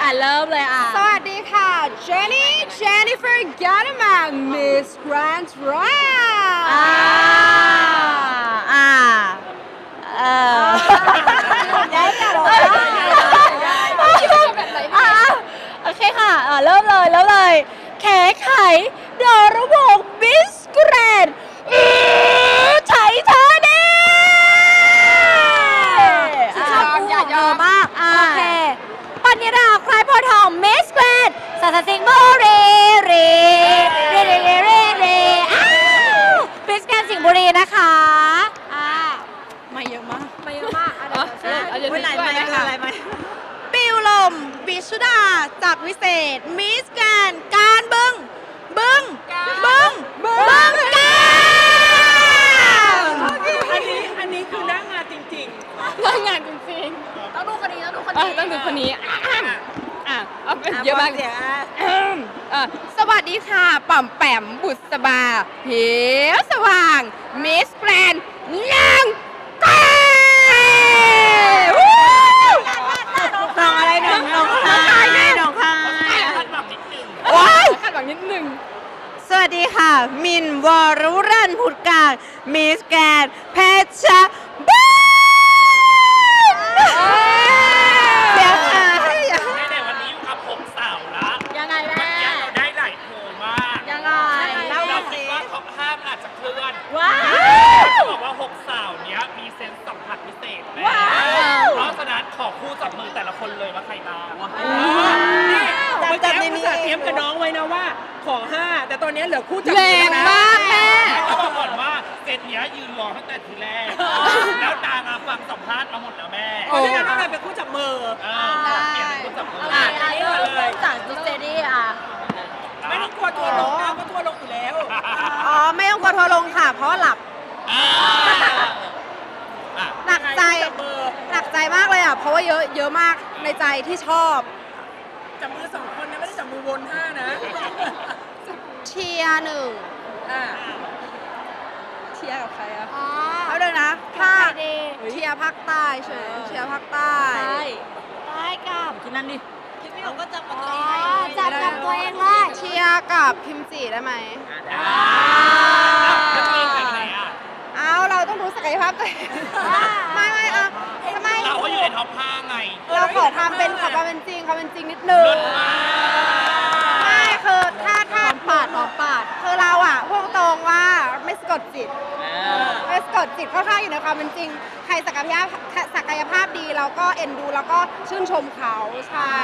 อะเริ่มเลยอะ สวัสดีค่ะ Jenny Jennifer g a n n m a n Miss Grand Round อ่า อ่า เออได้ค่ะโอเคค่ะเริ่มเลย เริ่มเลย แขกไข ชุดาจากวิเศษ มิสแกรนด์การบึง บึง บึง บึงกาฬอันนี้อันนี้คือหน้างานจริงเลิกงานจริงต้องดูคนนี้ต้องดูคนๆเอนี้อต้องดูคนนี้อะอะเอาเป็นเยอะมากเสียงอะเอ่อสวัสดีค่ะป่อมแปมบุษบาเพียวสว่าง มิสแกรนด์นางกาวู้ ๆน้องอะไรน้องน้องคายน้องคาย ว้ายคาดหวังนิดนึง สวัสดีค่ะ มินวรุรันพุทธการ มิสแกรนด์เพชรบูรณ์เดี๋ยวค่ะ ในวันนี้อยู่กับหกสาวละ ยังไงแม่ เราได้หลายโผล่มาก ยังไง เราคิดว่าท็อปห้ามันอาจจะเคลื่อน ว้าว เขาบอกว่าหกสาวเนี้ยมีเซนส์สัมผัสพิเศษแน่ ว้าว เพราะฉะนั้นขอคู่จับมือแต่ละคนเลยว่าใครบ้าง นี่เมื่อกี้อุตส่าห์เตรียมกับน้องไว้นะว่า ขอห้าแต่ตอนนี้ เหลือคู่จับแรมืงอนะมากแม่ เขาบอกก่อนว่าเซตเนี้ยยืนรอตั้งแต่ทีแรก แล้วนางมาฟังสัมภาษณ์มาหมดแล้วแม่เพราะฉะนั้นต้องการเป็นคู่จับมือ เออเปลี่ยนเป็นคู่จับมือโอเคอะเริ่มเริ่มจากจุดเจดี้อะ ไม่ต้องกลัวทัวร์ลงนะเพราะทัวร์ลงอยู่แล้ว อ๋อ ไม่ต้องกลัวทัวร์ลงค่ะ เพราะว่าหลับ อ่าอะหนักใจ จับมือ หนักใจมากเลยอะ เพราะว่าเยอะ เยอะมากในใจที่ชอบ จับมือสองคนนะไม่ได้จับมือวนห้านะ เชียร์หนึ่งอ่าเชียร์กับใครอะเอาเลยนะภาคเชียร์ภาคใต้เฉยเชียร์ภาคใต้ใต้กับกินนั่นดิคิดไม่ออกก็จับกับตัวอ๋เอองจับกับตัวเองเลยเชียร์กับพิมจีได้ไหมอ่าแล้วตัวเองไปไหนอะเอาเราต้องรู้ศักยภาพตัวเองไม่ไม่เอาทำไมเราก็อยู่ในท็อปห้าไงเราขอทำเป็นขอความเป็นจริงความเป็นจริงนิดนึง ไม่คือถ้าถ้าปาดออกปาด คือเราอะพูดตรงว่าไม่สะกดจิต ไม่สะกดจิตค่อนข้างอยู่ในความเป็นจริง ใครศักยภาพศักยภาพดีเราก็เอ็นดูแล้วก็ชื่นชมเขาใช่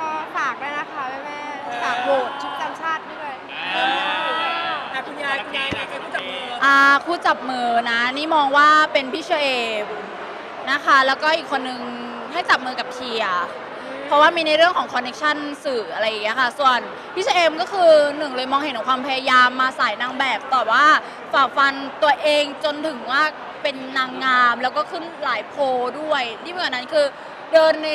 ก็ฝากด้วยนะคะแม่ๆฝากโหวตชุดจำชาติด้วยอะคุณยายคุณยายเป็นคู่จับมืออ่าคู่จับมือนะ นี่มองว่าเป็นพี่เชเอมนะคะ แล้วก็อีกคนนึงให้จับมือกับเทียร์เพราะว่ามีในเรื่องของคอนเน c t ชันสื่ออะไรอย่างเงี้ยค่ะ ส่วน พี่เชเอมก็คือหนึ่งเลยมองเห็นถึงความพยายามมาสายนางแบบแต่ว่าฝ่าฟันตัวเองจนถึงว่าเป็นนางงามแล้วก็ขึ้นหลายโพลด้วยที่เหมือนนั้นคือเดินใน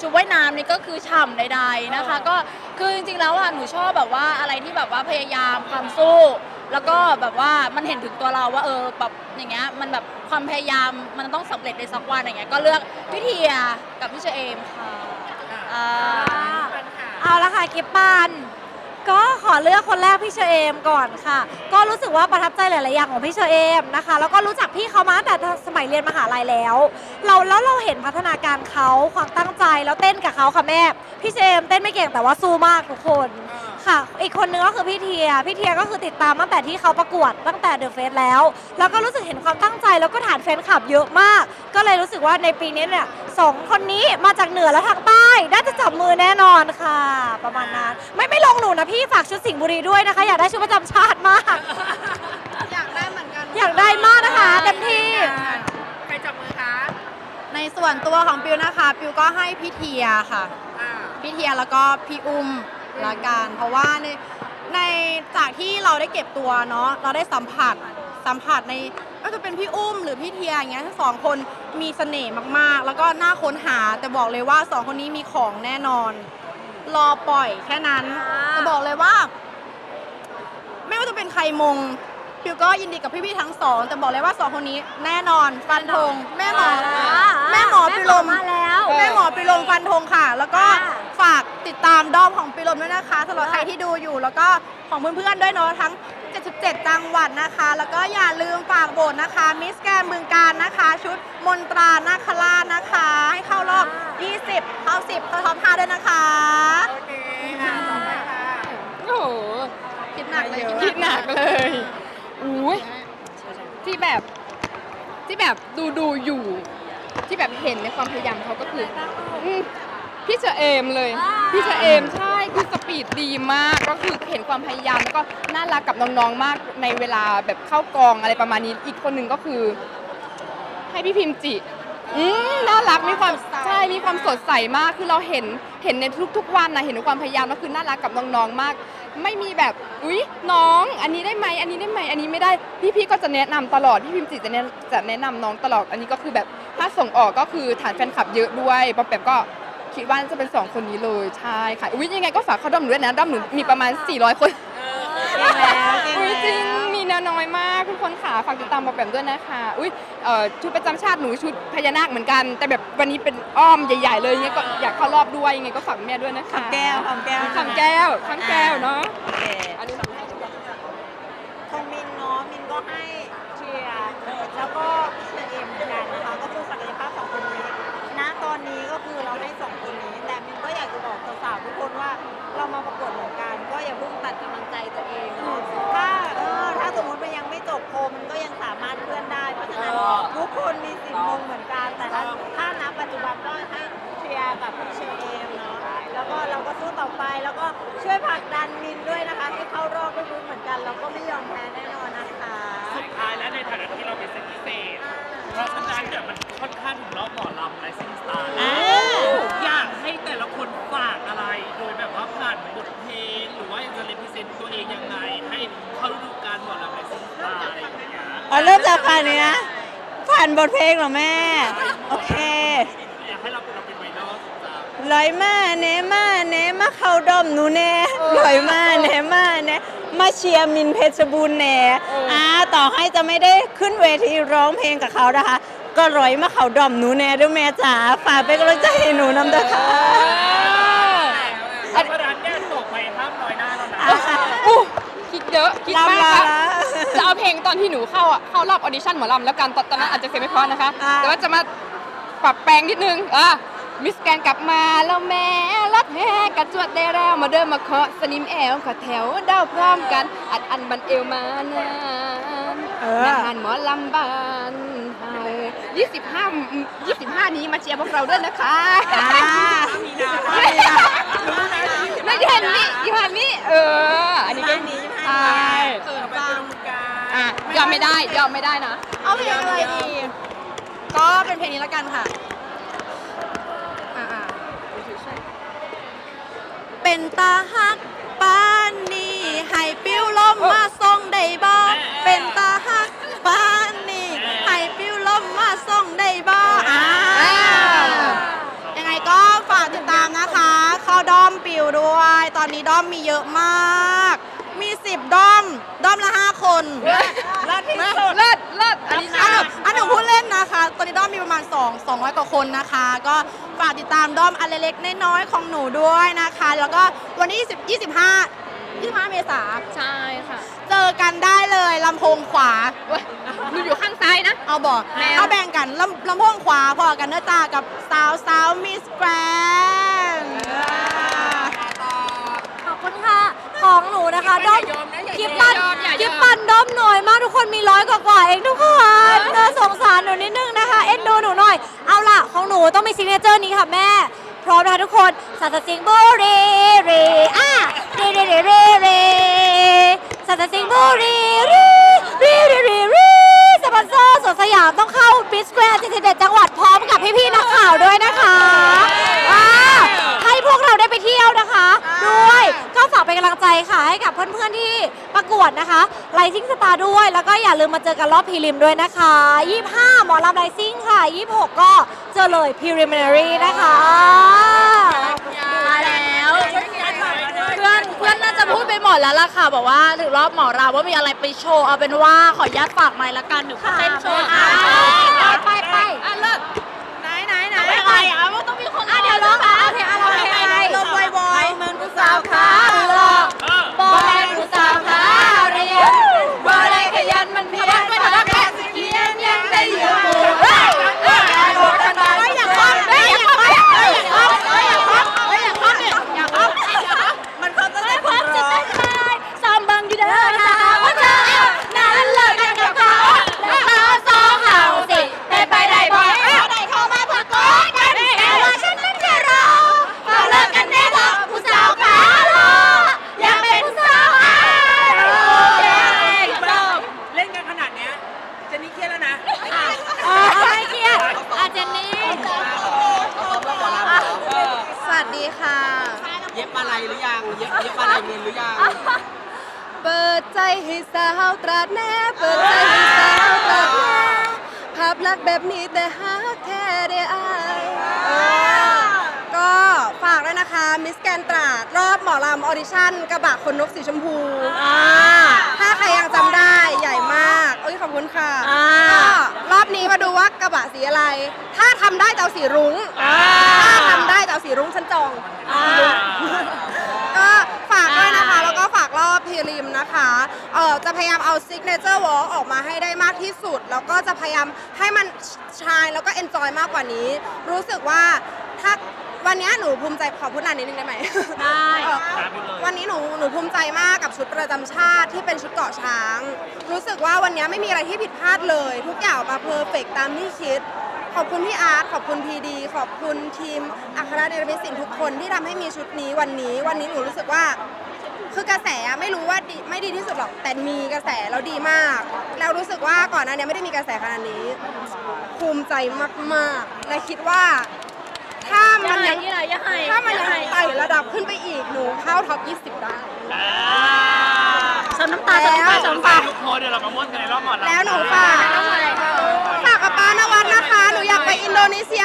ชุดว่ายน้ำนี่ก็คือฉ่ำใดๆนะคะ ก็คือจริงๆแล้วอะหนูชอบแบบว่าอะไรที่แบบว่าพยายามความสู้ แล้วก็แบบว่ามันเห็นถึงตัวเราว่าเออแบบอย่างเงี้ยมันแบบความพยายามมันต้องสำเร็จในสักวันอย่างเงี้ยก็เลือกพี่เทียกับพี่เชเอมค่ะอ่าเอาละค่ะกิปปัน ก็ขอเลือกคนแรกพี่เชอเอมก่อนค่ะ ก็รู้สึกว่าประทับใจหลาย ๆ อย่างของพี่เชอเอมนะคะ แล้วก็รู้จักพี่เขามาตั้งแต่สมัยเรียนมหาลัยแล้ว เราแล้วเราเห็นพัฒนาการเขาความตั้งใจแล้วเต้นกับเขาค่ะแม่ พี่เชอเอมเต้นไม่เก่งแต่ว่าสู้มากทุกคน ค่ะ อีกคนนึงก็คือพี่เทีย พี่เทียก็คือติดตามตั้งแต่ที่เขาประกวดตั้งแต่เดอะเฟสแล้ว แล้วก็รู้สึกเห็นความตั้งใจแล้วก็ฐานแฟนคลับเยอะมาก ก็เลยรู้สึกว่าในปีนี้เนี่ยสองคนนี้มาจากเหนือและทางใต้น่าจะจับมือแน่นอนค่ะ ประมาณนั้น ไม่ไม่ลงหนูนะพี่ฝากชุดสิงห์บุรีด้วยนะคะ อยากได้ชุดประจำชาติมาก อยากได้เหมือนกันอยากได้มากนะคะเต็มที่ ใครจับมือคะในส่วนตัวของปิวนะคะ ปิวก็ให้พี่เทียค่ะ อ่าพี่เทียแล้วก็พี่อุ้ม ละกันเพราะว่าในในจากที่เราได้เก็บตัวเนาะเราได้สัมผัสสัมผัสในก็จะเป็นพี่อุ้มหรือพี่เทียอย่างเงี้ยทั้งสองคนมีเสน่ห์มากๆ แล้วก็น่าค้นหาแต่บอกเลยว่าสองคนนี้มีของแน่นอน รอปล่อยแค่นั้นแต่บอกเลยว่า ไม่ว่าจะเป็นใครมงปิวก็ยินดีกับพี่ๆทั้งสองแต่บอกเลยว่าสองคนนี้แน่นอนฟันธงแม่หมอแม่หมอปิวลมมาแล้วแม่หมอไปลงฟันธงค่ะ แล้วก็อ่า ฝากติดตามด้อมของปีลมด้วยนะคะสำหรับใครที่ดูอยู่ แล้วก็ของเพื่อนๆด้วยเนาะทั้ง 77 จังหวัดนะคะ แล้วก็อย่าลืมฝากโบสนะคะ มิสแกนบึงการนะคะ ชุดมนตรานาคราชนะคะ ให้เข้ารอบ 20 เข้า 10 เข้าท็อป5ด้วยนะคะ โอเคค่ะต่อไปค่ะโอ้โหคิดหนักเลยคิดหนักเลยอุ้ยที่แบบที่แบบดูดูอยู่ ที่แบบเห็นในความพยายามเขาก็คืออืม พี่เชอเอมเลย พี่เชอเอมใช่คือสปีดดีมากก็คือเห็นความพยายามแล้วก็น่ารักกับน้องๆมากในเวลาแบบเข้ากองอะไรประมาณนี้อีกคนหนึ่งก็คือ ให้พี่พิมจิอืมน่ารักมีความใช่มีความสดใสมากคือเราเห็นเห็นในทุกๆวันนะเห็นในความพยายามแล้วคือน่ารักกับน้องๆมาก ไม่มีแบบอุ๊ยน้อง อันนี้ได้ไหมอันนี้ได้ไหมอันนี้ไม่ได้พี่ๆก็จะแนะนำตลอดพี่พิมจิจะแนะจะแนะนำน้องตลอดอันนี้ก็คือแบบถ้าส่งออกก็คือฐานแฟนคลับเยอะด้วยปอมแปมก็ คิดว่าจะเป็นสองคนนี้เลยใช่ค่ะอุ๊ยยังไงก็ฝากเขาด้อมหนูด้วยนะด้อมหนูมีประมาณ 400 คนเก่งแล้วเก่งอุ้ยจริงแล้วมีน้อยมากทุกคนค่ะฝากติดตามปอมแปมด้วยนะคะอุ้ยเอ่อชุดประจำชาติหนูชุดพญานาคเหมือนกัน แต่แบบวันนี้เป็นอ้อมใหญ่ ๆ เลยยังไงก็อยากเข้ารอบด้วยยังไงก็ฝากแม่ด้วยนะคะแก้วหอมแก้วคำแก้วคำแก้วเนาะ ต่อไป แล้วก็ช่วยผลักดันมินด้วยนะคะ ให้เข้ารอบก็รู้นเหมือนกันเราก็ไม่ยอมแพ้แน่นอนนะคะสุดท้ายแล้วในฐานะที่เราเป็นเซตพิเศษ เพราะฉะนั้นเนี่ยมันค่อนข้างถึงรอบหมอลำและซิงสตาร์อยากให้แต่ละคนฝากอะไร โดยแบบว่าผ่านบทเพลงหรือว่าจะเลพิเซนต์ตัวเองยังไง ให้เข้าฤดูกาลหมอลำและซิงสตาร์อะไรอย่างเงี้ยอ๋อเริ่มจากผ่านนี้นะผ่านบทเพลงเหรอแม่ โอเค อยากให้เราเราเป็นไวรั ลสุดจ้าลอยมาเนมาเนมาเข้าดอมหนูแน่ลอยมาเนมาเนมาเชียร์มินเพชรบูรณ์แน่อ่าต่อให้จะไม่ได้ขึ้นเวทีร้องเพลงกับเขานะคะ ก็ร้อยมาเข้าดอมหนูแน่ด้วยแม่จ๋าฝากเป็นกำลังใจให้หนูนำด้วยค่ะเพราะฉะนั้นเนี่ยตกไปห้ามน้อยหน้าแล้วนะอู้คิดเยอะคิดมากลำลาค่ะละจะเอาเพลงตอนที่หนูเข้าอะเข้ารอบออดิชั่นหมอลำแล้วกันตอนตอนนั้นอาจจะเสียงไม่เพราะนะคะอ่าแต่ว่าจะมาปรับแปลงนิดนึงอะ มิสแกนกลับมาแล้วแม่รัดแห่กระจวดได้แล้วมาเดินมาเคาะสนิมแอลขอแถวเดาพร้อมกัน อัดอันบันเอวมานานเอแม่อหันหมอลำบานเฮา25 25 นี้มาเชียร์พวกเราด้วยนะคะอ่ามีนาไม่เห็นนี่ยี่ห้อนี้เออ อันนี้ก็ใช่เขินไปตรงกลางอะยอมไม่ได้ยอมไม่ได้นะ เอาเพลงอะไรดี ก็เป็นเพลงนี้ละกันค่ะอ่าๆ เป็นตาฮักปานนี่ให้ปิ้วลมมาส่งได้บ่เป็นตาฮักปานนี่ให้ปิ้วลมมาส่งได้บ่อ่ายังไงก็ฝากติดตามนะคะ เข้าด้อมปิวด้วย ตอนนี้ด้อมมีเยอะมาก มี 10 ด้อม ด้อมละ 5 คน เลิศเลิศ เลิศอันนี้อันหนูอันหนูพูดเล่นนะคะ ตอนนี้ด้อมมีประมาณ 2 200 กว่าคนนะคะ ก็ฝากติดตามด้อมอันเล็กๆน้อยๆของหนูด้วยนะคะ แล้วก็วันที่20 25 25 เมษาใช่ค่ะเจอกันได้เลยลำโพงขวา เว้ยหนูอยู่ข้างซ้ายนะ เอาบอกแมว เอาแบ่งกันลำลำโพงขวาพอกันเนื้อจ้ากับสาวสาวมิสแกรน ขอบคุณค่ะ ของหนูนะคะด้อมอย่ายอมนะอย่า คลิปปันอย่ายอมอย่ายอมคลิปปันด้อมหน่อยมากทุกคนมีร้อยกว่าๆเองทุกคนน่าสงสารหนูนิดนึงนะคะ เอ็นดูหนูหน่อย เอาล่ะ ของหนูต้องมีซิกเนเจอร์นี้ค่ะแม่ พร้อมนะคะทุกคนสัตสิงห์บุรีรีอะรีรีรีรีรีสัตสิงห์บุรีรีรีรีรีรีสปอนเซอร์สวนสยามต้องเข้าบิสแควร์77จังหวัดพร้อมกับพี่ๆนักข่าวด้วยนะคะว้าให้พวกเราได้ไปเที่ยวนะคะ ด้วย ก็ฝากเป็นกำลัง ใจค่ะให้กับเพื่อนๆที่ประกวดนะคะไลซิ่งสตาร์ด้วย แล้วก็อย่าลืมมาเจอกันรอบพรีลิมด้วยนะคะ 25 หมอลำไลซิ่งค่ะ 26 ก็เจอเลยพรีลิมินารีนะคะมาแล้วเพื่อนเพื่อนน่าจะพูดไปหมดแล้วล่ะค่ะบอกว่าถึงรอบหมอราว่ามีอะไรไปโชว์เอาเป็นว่าขออนุญาตฝากไมค์ละกันหนูก็เต้นโชว์ค่ะไปไปอะเลิศไหนไหนไหนไม่อะไรอะมันต้องมีคน อะเดี๋ยวร้องอะโอเคอะร้องเพลงอะไร ลมวอยวอย ค่ะ เย็บอะไรหรือ ยังเย็บเย็บอะไรเงินหรือยังเปิดใจให้สาวตราดแน่ เปิดใจให้สาวตราดแน่ ภาพลักษณ์แบบนี้แต่หาแค่ได้อายเออก็ฝากด้วยนะคะ มิสแกนตราด รอบหมอลำออดิชั่น กระบะคนนกสีชมพู ถ้าใครยังจำได้ใหญ่มากเอ้ยขอบคุณค่ะก็รอบนี้มาดูว่ากระบะสีอะไร ถ้าทำได้จะเอาสีรุ้ง ถ้าทำได้จะเอาสีรุ้งฉันจองสีรุ้ มนะคะเออจะพยายามเอาซิกเนเจอร์วอล์ออกมาให้ได้มากที่สุด แล้วก็จะพยายามให้มันชายแล้วก็เอนจอยมากกว่านี้ รู้สึกว่าถ้าวันนี้หนูภูมิใจขอพูดนานนิดนึงได้ไหม ได้เออวันนี้หนูหนูภูมิใจมากกับชุดประจำชาติที่เป็นชุดเกาะช้าง รู้สึกว่าวันนี้ไม่มีอะไรที่ผิดพลาดเลย ทุกอย่างออกมาเพอร์เฟกตามที่คิด ขอบคุณพี่อาร์ตขอบคุณพีดีขอบคุณทีมอัครเดชมิตสินทุกคนที่ทำให้มีชุดนี้วันนี้ วันนี้หนูรู้สึกว่า คือกระแสอะไม่รู้ว่าดีไม่ดีที่สุดหรอก แต่มีกระแสแล้วดีมาก แล้วรู้สึกว่าก่อนหน้านี้ไม่ได้มีกระแสขนาดนี้ ภูมิใจมากๆ และคิดว่า ถ้ามันยังที่ไหนยังไงถ้ามันยังไต่ระดับขึ้นไปอีกหนูเข้าท็อป 20 ได้ชมน้ำตาชมน้ำตาชมน้ำตาทุกคนเดี๋ยวเรามาม้วนกันในรอบหมอลำแล้วหนูฝากฝากกับป้านวัดนะคะ หนูอยากไปอินโดนีเซีย